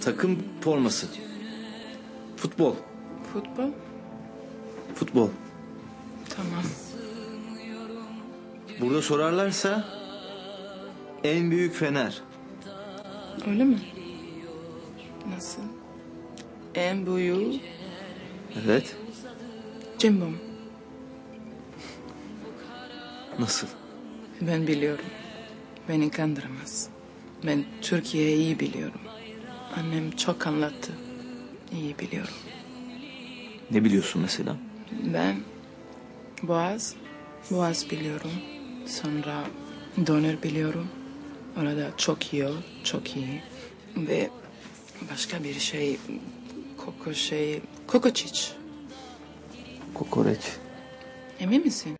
Takım forması. Futbol. Futbol? Futbol. Tamam. Burada sorarlarsa en büyük fener. Öyle mi? Nasıl? En büyük Evet. cimbom. Nasıl? Ben biliyorum. Beni kandıramaz. Ben Türkiye'yi iyi biliyorum. Annem çok anlattı. İyi biliyorum. Ne biliyorsun mesela? Ben Boğaz, Boğaz biliyorum. Sonra Döner biliyorum. Orada çok iyi, çok iyi. Ve başka bir şey, koku şey, kokoçiç. Kokoreç. Emin misin?